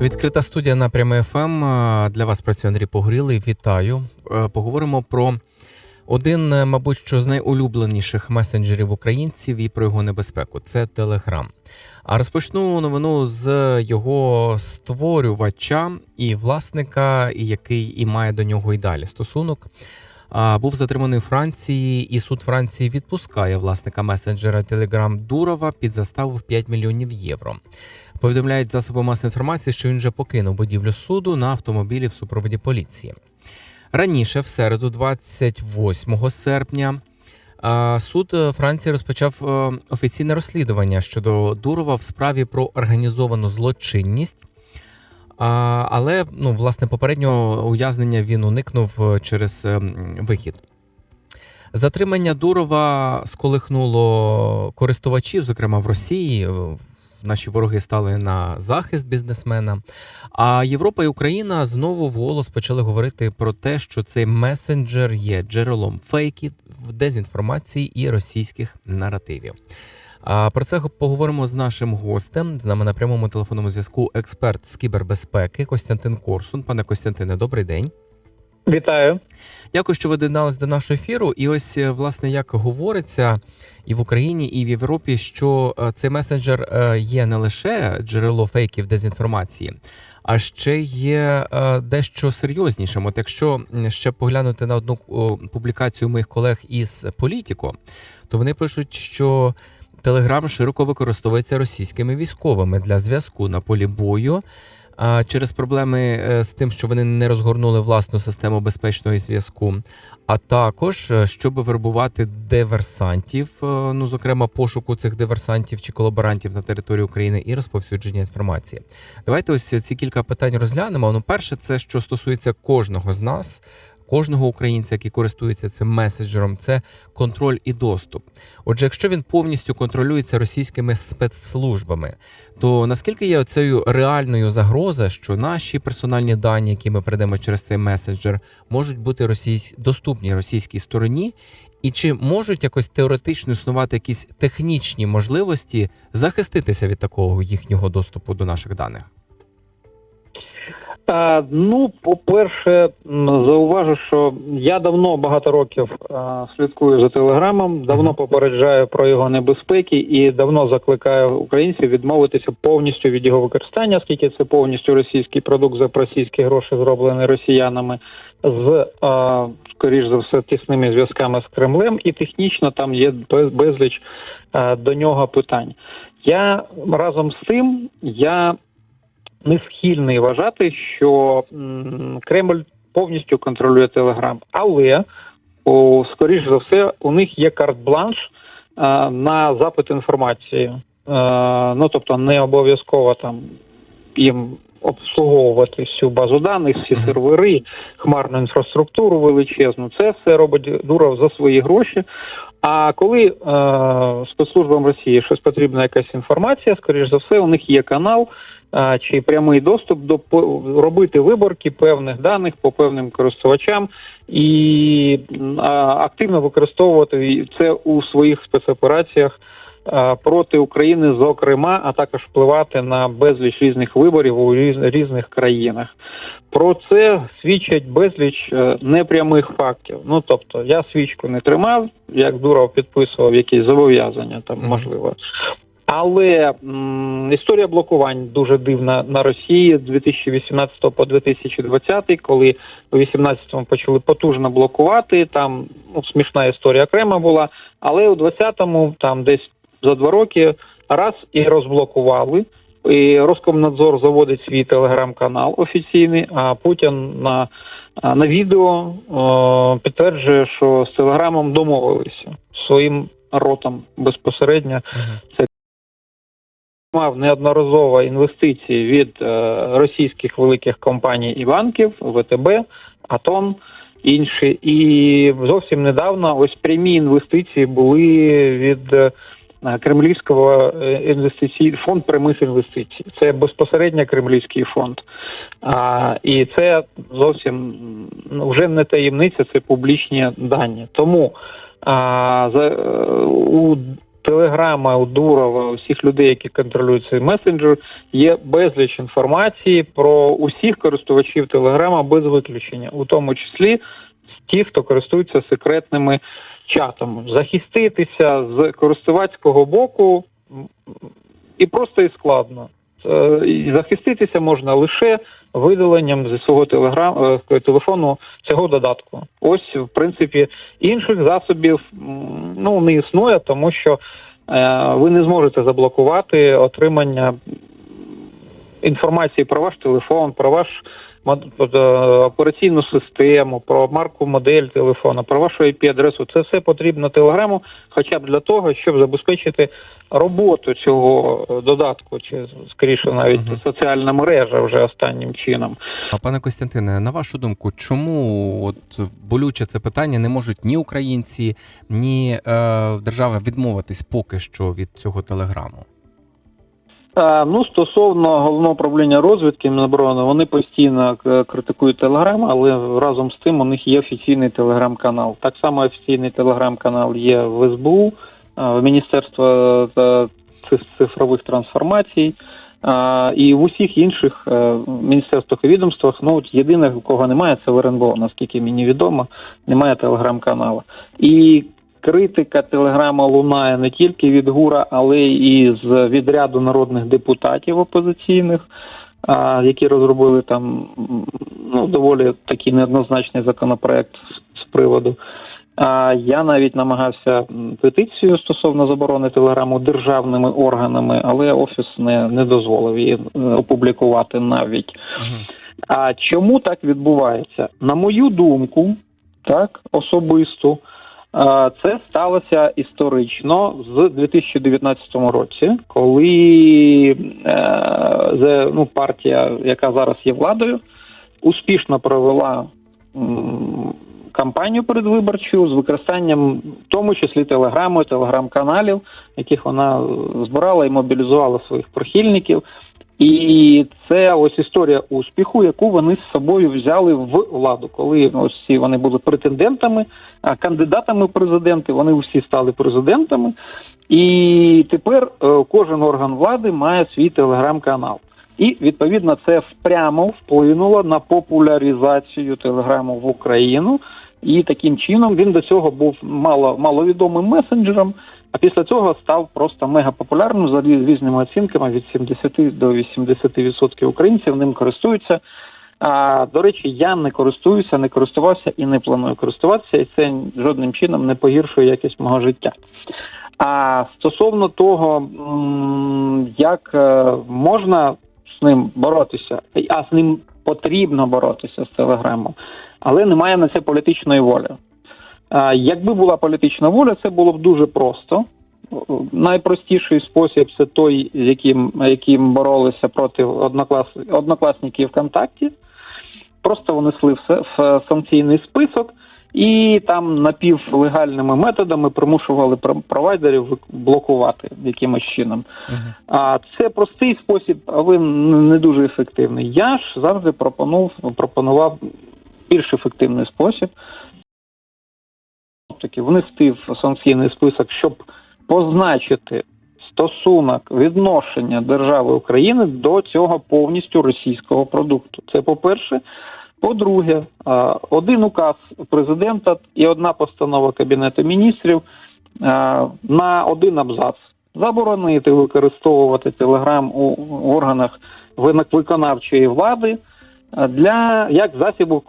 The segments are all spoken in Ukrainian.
Відкрита студія напрями ФМ. Для вас працює Андрій Погорілий. Вітаю. Е, Поговоримо про один, е, мабуть, що з найулюбленіших месенджерів українців і про його небезпеку це Телеграм. А розпочну новину з його створювача і власника, який і має до нього і далі стосунок. Був затриманий у Франції, і суд Франції відпускає власника месенджера Telegram Дурова під заставу в 5 мільйонів євро. Повідомляють засоби масової інформації, що він вже покинув будівлю суду на автомобілі в супроводі поліції. Раніше, в середу, 28 серпня, суд е, Франції розпочав е, офіційне розслідування щодо Дурова в справі про організовану злочинність. Але ну, власне попереднього ув'язнення він уникнув е, через вихід. Затримання Дурова сколихнуло користувачів, зокрема в Росії. Наші вороги стали на захист бізнесмена. А Європа і Україна знову вголос почали говорити про те, що цей месенджер є джерелом фейків, дезінформації і російських наративів. А про це поговоримо з нашим гостем. З нами на прямому телефонному зв'язку експерт з кібербезпеки Костянтин Корсун. Пане Костянтине, добрий день. Вітаю. Дякую, що ви доєднались до нашого ефіру. І ось е, власне як говориться і в Україні, і в Європі, що е, цей месенджер е, є не лише джерело фейків дезінформації, а ще є дещо серйознішим. От якщо ще поглянути на одну публікацію моїх колег із Політіко, то вони пишуть, що Телеграм широко використовується російськими військовими для зв'язку на полі бою. А через проблеми е, з тим, що вони не розгорнули власну систему безпечного зв'язку, а також е, щоб вербувати диверсантів, е, ну зокрема пошуку цих диверсантів чи колаборантів на території України і розповсюдження інформації. Давайте ось ці кілька питань розглянемо. Ну, перше, це що стосується кожного з нас. Кожного українця, який користується цим меседжером, це контроль і доступ. Отже, якщо він повністю контролюється російськими спецслужбами, то наскільки є оцею реальною загроза, що наші персональні дані, які ми передаємо через цей месенджер, можуть бути російсь... доступні російській стороні, і чи можуть якось теоретично існувати якісь технічні можливості захиститися від такого їхнього доступу до наших даних? А, ну, по-перше, зауважу, що я давно багато років слідкую за телеграмом, давно попереджаю про його небезпеки і давно закликаю українців відмовитися повністю від його використання, оскільки це повністю російський продукт за російські гроші, зроблений росіянами з скоріш за все тісними зв'язками з Кремлем, і технічно там є безліч до нього питань. Я разом з тим я не схильний вважати, що Кремль повністю контролює Телеграм, але о, скоріш за все у них є карт-бланш на запит інформації. Ну тобто не обов'язково там їм обслуговувати всю базу даних, всі сервери, хмарну інфраструктуру величезну. Це все робить Дуров за свої гроші. А коли е, спецслужбам Росії щось потрібна якась інформація, скоріш за все, у них є канал чи прямий доступ до робити виборки певних даних по певним користувачам і активно використовувати це у своїх спецопераціях проти України, зокрема, а також впливати на безліч різних виборів у різ- різних країнах. Про це свідчать безліч е, непрямих фактів. Ну тобто, я свічку не тримав, як Дуров підписував якісь зобов'язання, там можливо. Але м, історія блокувань дуже дивна на Росії з 2018 по 2020, коли у 2018 почали потужно блокувати. Там ну, смішна історія окрема була. Але у 2020 там десь за два роки раз і розблокували. І Роскомнадзор заводить свій телеграм-канал офіційний, а Путін на, на відео о, підтверджує, що з телеграмом домовилися своїм ротом безпосередньо мав неодноразово інвестиції від е, російських великих компаній і банків, ВТБ, Атон, інші. І зовсім недавно ось прямі інвестиції були від е, Кремлівського е, інвестицій фонд прямих інвестицій. Це безпосередньо кремлівський фонд. А, і це зовсім вже не таємниця, це публічні дані. Тому а, за, у Телеграма, у Дурова, усіх людей, які контролюють цей месенджер, є безліч інформації про усіх користувачів Телеграма без виключення, у тому числі ті, хто користується секретними чатами. Захиститися з користувацького боку і просто і складно. Е, і Захиститися можна лише видаленням зі свого телеграм е, телефону цього додатку. Ось, в принципі, інших засобів ну не існує, тому що е, ви не зможете заблокувати отримання інформації про ваш телефон, про ваш операційну систему, про марку модель телефона, про вашу IP-адресу. Це все потрібно телеграму, хоча б для того, щоб забезпечити роботу цього е, додатку, чи скоріше навіть Мгм. соціальна мережа вже останнім чином. А пане Костянтине, на вашу думку, чому от болюче це питання не можуть ні українці, ні е, держава відмовитись поки що від цього телеграму? А, ну, стосовно головного управління розвідки Міноборони, вони постійно е, критикують Телеграм, але разом з тим у них є офіційний телеграм-канал. Так само офіційний телеграм-канал є в СБУ, е, в Міністерства е, цифрових трансформацій. І в усіх інших е, міністерствах і відомствах, ну от єдине, у кого немає, це в РНБО, наскільки мені відомо, немає телеграм-каналу. І критика телеграма лунає не тільки від ГУРа, але і з відряду народних депутатів опозиційних, а, які розробили там ну, доволі такий неоднозначний законопроект з, приводу. А я навіть намагався петицію стосовно заборони телеграму державними органами, але офіс не, не дозволив її е, опублікувати навіть. А чому так відбувається? На мою думку, так особисту, е, це сталося історично з 2019 році, коли е, ну, партія, яка зараз є владою, успішно провела кампанію передвиборчу з використанням, в тому числі телеграму, телеграм-каналів, яких вона збирала і мобілізувала своїх прихильників. І це ось історія успіху, яку вони з собою взяли в владу. Коли ось ці вони були претендентами, кандидатами в президенти, вони всі стали президентами. І тепер е, кожен орган влади має свій телеграм-канал. І відповідно це прямо вплинуло на популяризацію телеграму в Україну. І таким чином він до цього був мало маловідомим месенджером, а після цього став просто мегапопулярним за різними оцінками від 70 до 80% українців ним користуються. А до речі, я не користуюся, не користувався і не планую користуватися, і це жодним чином не погіршує якість мого життя. А стосовно того, як е, можна з ним боротися, а з ним потрібно боротися з телеграмом, але немає на це політичної волі. Якби була політична воля, це було б дуже просто. Найпростіший спосіб це той, з яким, яким боролися проти одноклас... однокласників ВКонтакті. Просто внесли все в санкційний список і там напівлегальними методами примушували пр- провайдерів блокувати якимось чином. Мгм. А це простий спосіб, але не дуже ефективний. Я ж завжди пропонував, пропонував більш ефективний спосіб. Таки внести в санкційний список, щоб позначити стосунок відношення держави України до цього повністю російського продукту. Це по-перше. По-друге, один указ президента і одна постанова Кабінету міністрів на один абзац заборонити використовувати телеграм у органах виконавчої влади для як засібу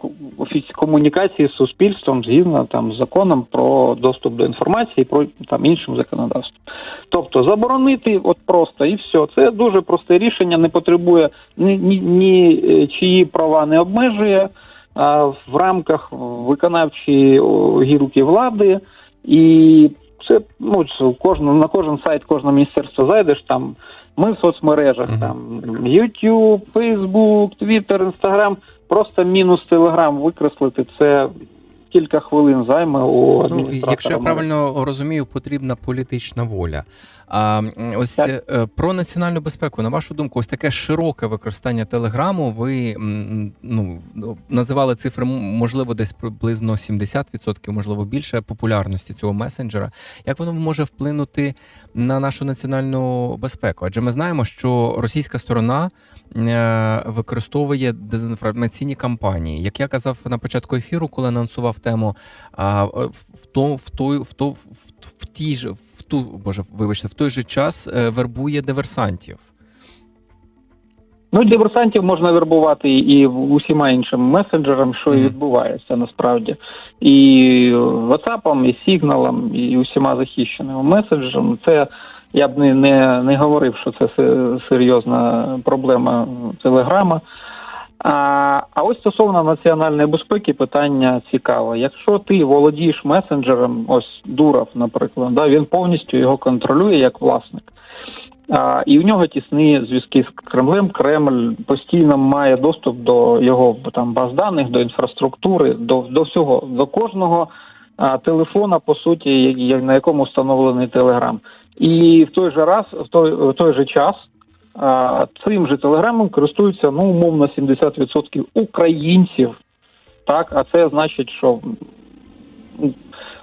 комунікації з суспільством згідно там з законом про доступ до інформації, про там іншим законодавством. Тобто заборонити от просто і все. Це дуже просте рішення, не потребує ні, ні, ні е, чиї права не обмежує а, в рамках виконавчої гілки влади і це ну кожну на кожен сайт кожного міністерства зайдеш там. Ми в соцмережах там YouTube, Facebook, Twitter, Instagram, просто мінус Telegram викреслити це кілька хвилин займе у Ну, якщо я правильно розумію, потрібна політична воля. А ось Так. е, про національну безпеку, на вашу думку, ось таке широке використання телеграму. Ви ну називали цифри, можливо, десь приблизно 70%, можливо, більше популярності цього месенджера. Як воно може вплинути на нашу національну безпеку? Адже ми знаємо, що російська сторона е, використовує дезінформаційні кампанії. Як я казав на початку ефіру, коли анонсував тему, а в то в той в то в, тій ж в ту боже, вибачте, в той же час е, вербує диверсантів. Ну, диверсантів можна вербувати і усіма іншими месенджерами, що і відбувається насправді. І WhatsApp, і Signal, і усіма захищеними месенджерами. Це я б не, не, не говорив, що це серйозна проблема Телеграма. А, ось стосовно національної безпеки, питання цікаве. Якщо ти володієш месенджером, ось Дуров, наприклад, да, він повністю його контролює як власник. А, і в нього тісні зв'язки з Кремлем. Кремль постійно має доступ до його там баз даних, до інфраструктури, до, до всього, до кожного а, телефона, по суті, на якому встановлений Телеграм. І в той же раз, в той, в той же час. Цим же телеграмом користуються ну умовно 70% українців. Так, а це значить, що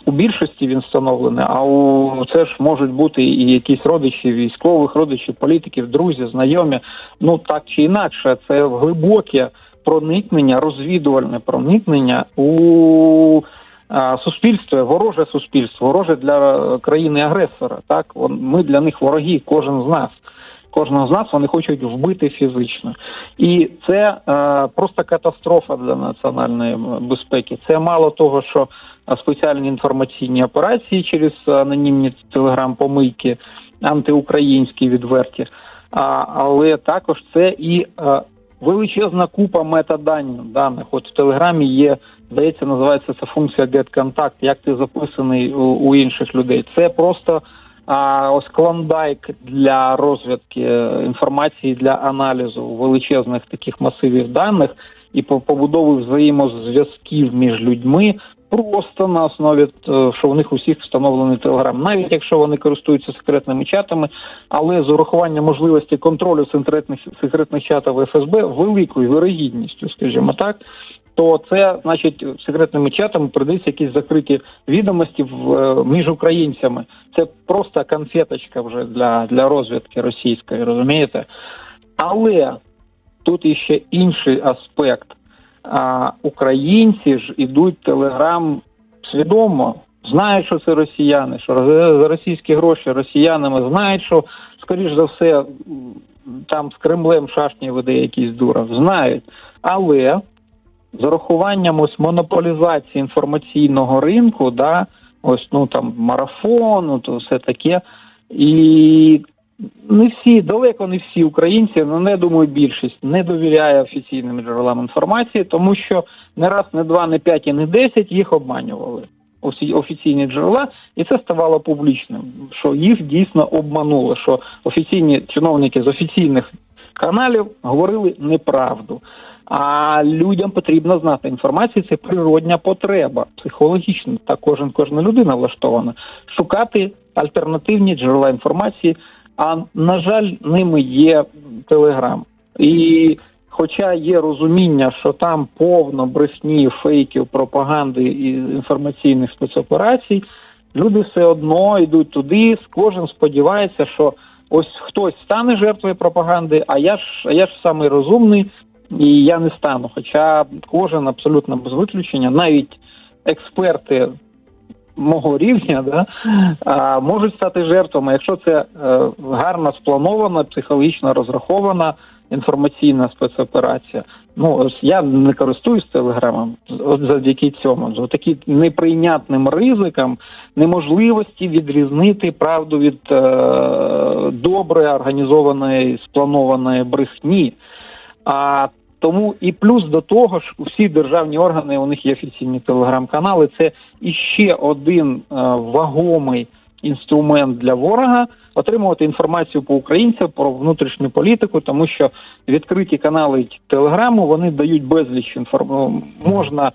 у більшості він встановлений, а у це ж можуть бути і якісь родичі військових, родичі політиків, друзі, знайомі. Ну так чи інакше, це глибоке проникнення, розвідувальне проникнення у суспільство, вороже суспільство, вороже для країни-агресора. Так, ми для них вороги, кожен з нас. Кожного з нас вони хочуть вбити фізично, і це е, просто катастрофа для національної безпеки. Це мало того, що спеціальні інформаційні операції через анонімні телеграм-помийки, антиукраїнські відверті, а, але також це і е, величезна купа метаданів даних. От в телеграмі є, здається, називається це функція GetContact, як ти записаний у, у інших людей. Це просто ось клондайк для розвідки е, інформації для аналізу величезних таких масивів даних і по побудови взаємозв'язків між людьми. Просто на основі е, що у них усіх встановлений телеграм, навіть якщо вони користуються секретними чатами, але з урахуванням можливості контролю секретних секретних чатів ФСБ великою вирогідністю, скажімо так, то це значить секретними чатами передаються якісь закриті відомості в, е, між українцями. Це просто конфеточка вже для, для розвідки російської, розумієте? Але тут іще інший аспект. А, українці ж ідуть Телеграм свідомо, знають, що це росіяни, що за російські гроші росіянами знають, що, скоріш за все, там з Кремлем шашні веде якийсь дуров, знають. Але з урахуванням ось монополізації інформаційного ринку, да, ось ну там марафону, то все таке. І не всі, далеко не всі українці, ну не думаю, більшість не довіряє офіційним джерелам інформації, тому що не раз, не два, не п'ять і не десять їх обманювали. Офі- Офіційні джерела, і це ставало публічним, що їх дійсно обманули, що офіційні чиновники з офіційних каналів говорили неправду. А людям потрібно знати інформацію, це природня потреба, психологічна. Та кожен кожна людина влаштована шукати альтернативні джерела інформації. А на жаль, ними є Телеграм. І хоча є розуміння, що там повно брехні, фейків, пропаганди і інформаційних спецоперацій, люди все одно йдуть туди, кожен сподівається, що ось хтось стане жертвою пропаганди, а я ж а я ж самий розумний, і я не стану. Хоча кожен абсолютно без виключення, навіть експерти мого рівня, да, можуть стати жертвами, якщо це е, гарно спланована, психологічно розрахована інформаційна спецоперація. Ну ось я не користуюсь телеграмом, от завдяки цьому, завдяки неприйнятним ризикам, неможливості відрізнити правду від е, добре організованої спланованої брехні. А тому і плюс до того ж, всі державні органи у них є офіційні телеграм-канали. Це іще один е, вагомий інструмент для ворога отримувати інформацію по українцям про внутрішню політику, тому що відкриті канали телеграму вони дають безліч інформації. Можна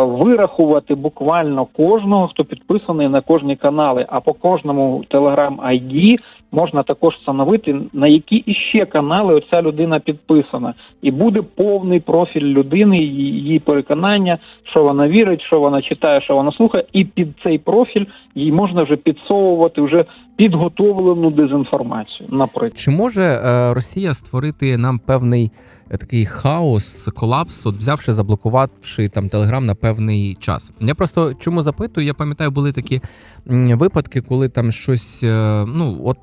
вирахувати буквально кожного, хто підписаний на кожні канали, а по кожному Telegram ID можна також встановити, на які іще канали оця людина підписана, і буде повний профіль людини, її переконання, що вона вірить, що вона читає, що вона слухає, і під цей профіль їй можна вже підсовувати вже підготовлену дезінформацію, наприклад. Чи може е, Росія створити нам певний е, такий хаос, колапс, от взявши, заблокувавши там Телеграм на певний час? Я просто чому запитую? Я пам'ятаю, були такі випадки, коли там щось е, ну от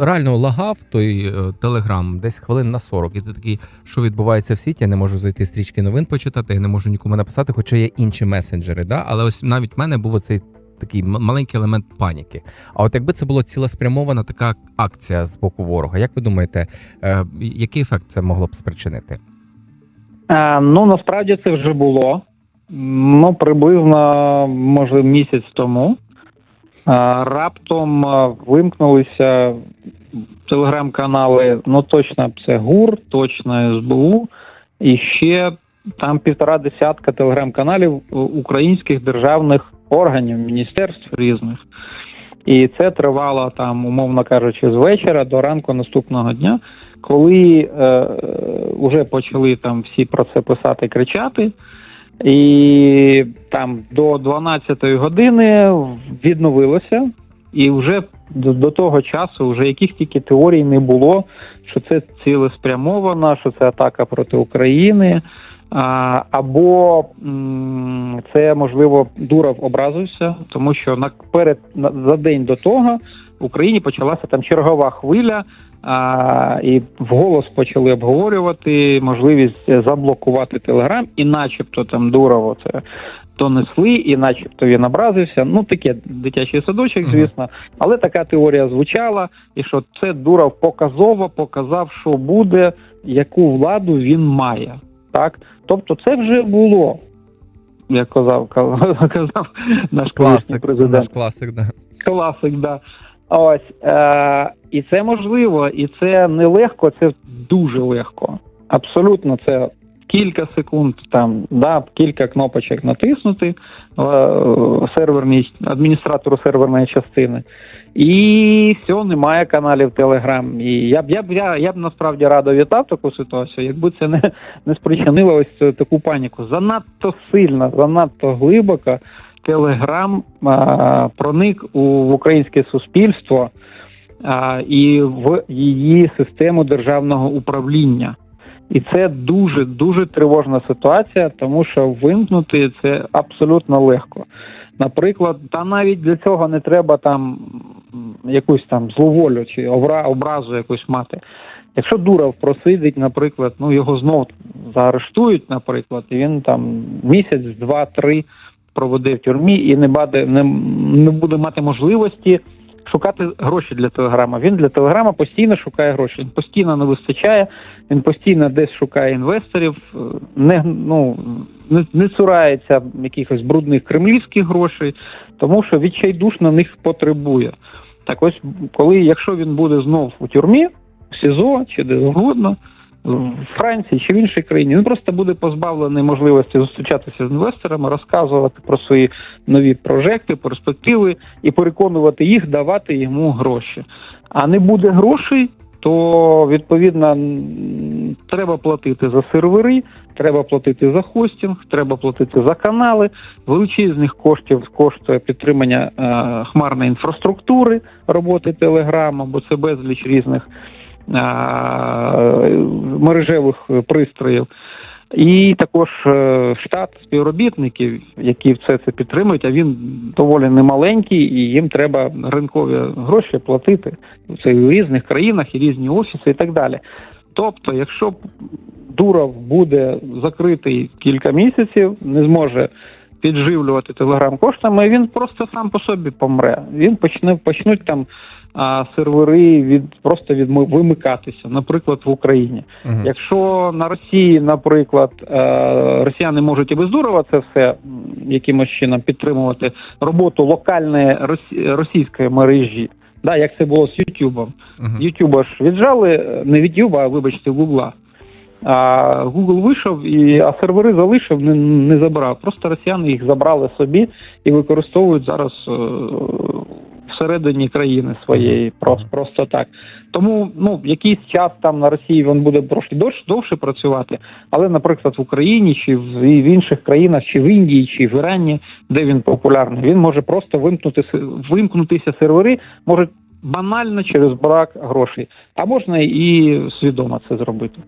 реально лагав той Телеграм десь хвилин на 40. І ти такий, що відбувається в світі? Я не можу зайти стрічки новин почитати, я не можу нікому написати, хоча є інші месенджери. Да? Але ось навіть в мене був оцей. Такий маленький елемент паніки. А от якби це була цілеспрямована така акція з боку ворога, як ви думаєте, е, який ефект це могло б спричинити? А, ну насправді це вже було. Ну, приблизно, може, місяць тому. А, раптом вимкнулися телеграм-канали, ну точно це ГУР, точно СБУ, і ще там півтора десятка телеграм-каналів е, українських державних органів, міністерств різних. І це тривало там, умовно кажучи, з вечора до ранку наступного дня, коли е, вже почали там всі про це писати, кричати. І там до 12-ї години відновилося, і вже до, до того часу, вже яких тільки теорій не було, що це цілеспрямовано, що це атака проти України. Або це можливо Дуров образився, тому що на перед за день до того в Україні почалася там чергова хвиля, а, і вголос почали обговорювати можливість заблокувати Телеграм, і начебто там Дурово це донесли, і начебто він образився. Ну таке дитячий садочок, звісно, але така теорія звучала, і що це Дуров показово показав, що буде, яку владу він має. Так, тобто, це вже було, як казав, казав наш класик президент наш класик, да. класик, да. Ось е, і це можливо, і це не легко, це дуже легко. Абсолютно, це кілька секунд, там да, кілька кнопочок натиснути е, серверній адміністратору серверної частини. І все, немає каналів Telegram. І я б я б я, я б насправді радо вітав таку ситуацію, якби це не, не спричинило ось цю таку паніку. Занадто сильно, занадто глибоко Телеграм проник у в українське суспільство а, і в її систему державного управління. І це дуже дуже тривожна ситуація, тому що вимкнути це абсолютно легко. Наприклад, та навіть для цього не треба там якусь там зловолю чи обра- образу якусь мати. Якщо Дуров просидить, наприклад, ну його знов заарештують, наприклад, і він там місяць, два, три проведе в тюрмі і не буде, не, не буде мати можливості шукати гроші для телеграма. Він для телеграма постійно шукає гроші. Він постійно не вистачає, він постійно десь шукає інвесторів, е, не ну не, не цурається якихось брудних кремлівських грошей, тому що відчайдушно них потребує. Так ось, коли якщо він буде знов у тюрмі, в СІЗО чи де завгодно, в Франції чи в іншій країні, він просто буде позбавлений можливості зустрічатися з інвесторами, розказувати про свої нові прожекти, перспективи і переконувати їх давати йому гроші. А не буде грошей, то відповідно треба платити за сервери, треба платити за хостинг, треба платити за канали. Величезних коштів коштує підтримання е, хмарної інфраструктури роботи Телеграма, бо це безліч різних мережевих пристроїв. І також е, штат співробітників, які все це підтримують, а він доволі немаленький, і їм треба ринкові гроші платити. Це і в різних країнах, і різні офіси, і так далі. Тобто, якщо Дуров буде закритий кілька місяців, не зможе підживлювати телеграм коштами, він просто сам по собі помре. Він почне почнуть там а, сервери від просто від вимикатися, наприклад, в Україні. Мгм. Якщо на Росії, наприклад, е, росіяни можуть і без Дурова це все якимось чином підтримувати роботу локальної росі- російської мережі, да, як це було з Ютубом. Мгм. Ютуба ж віджали е, не від Ютуба, а вибачте, Гугла. А Google вийшов і а сервери залишив, не, не забрав. Просто росіяни їх забрали собі і використовують зараз е, всередині країни своєї. Просто просто так. Тому ну якийсь час там на Росії він буде трошки довше, довше працювати, але, наприклад, в Україні чи в, в інших країнах, чи в Індії, чи в Ірані, де він популярний, він може просто вимкнути вимкнутися сервери, може банально через брак грошей, а можна і свідомо це зробити.